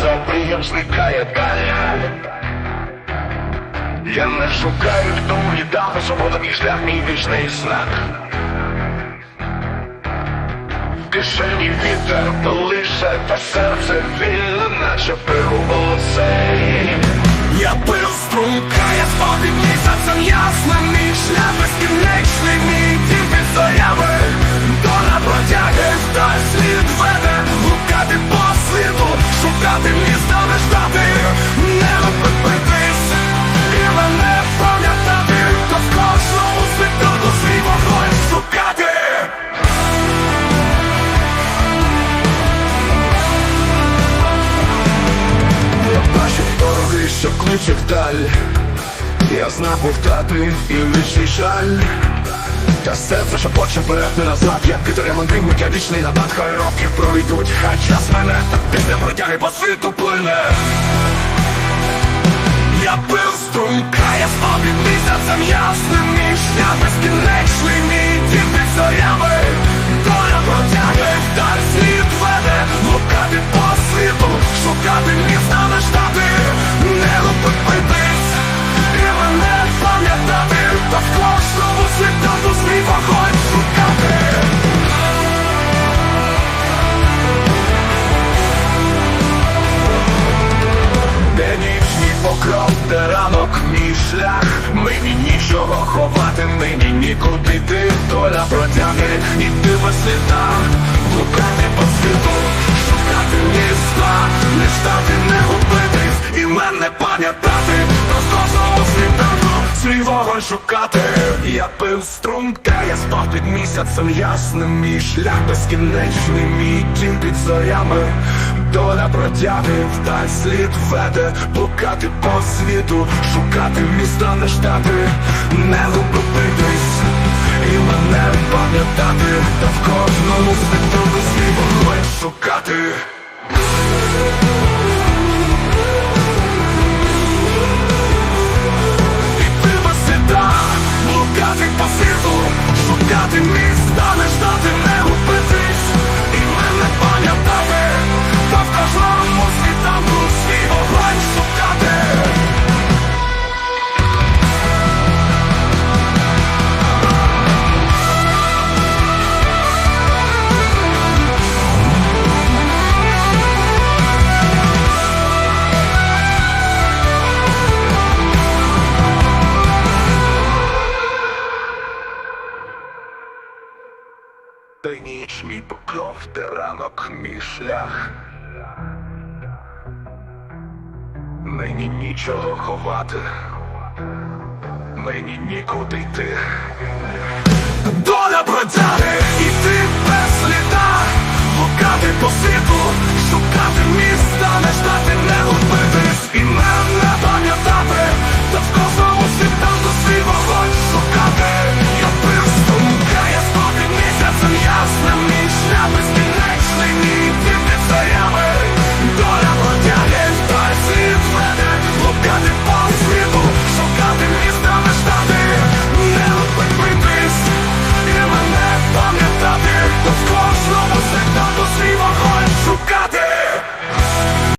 за прием зникає далі. Я не шукаю, хто віддав, свобода мій шлях, мій вічний знак. В кишені вітер, лише та серце вільне, наче пилоцей. Я пил струнка, я спати місяцем ясним Мій шлях безкінечний, мій під зорями що кличе вдаль Я знав повтати і вічний жаль. Та серце, що хоче вперед не назад. Як вітер, я мандрівник, я вічний назад Хай роки пройдуть, хай час мене. Після протяги по світу плине. Я пив струмка, я спав під місяцем ясним Мій шлях безкінечний, шлях. Мені нічого ховати, мені нікуди. Йти Доля протяги, іти без сліда Блукати по світу, шукати міста. Не ждати, не губитись і мене пам'ятати. До кожного світанку свій вогонь шукати. Я пив струнка, я спав під місяцем ясним. Мій шлях безкінечний, мій дім під зорями Доля протяги вдаль слід веде Блукати по світу, шукати міста не ждати Не губитись і мене пам'ятати Та в кожному світу свій вогонь шукати та ніч мій покров, та ранок мій шлях. Нині нічого ховати, нині нікуди йти. Доля і ти.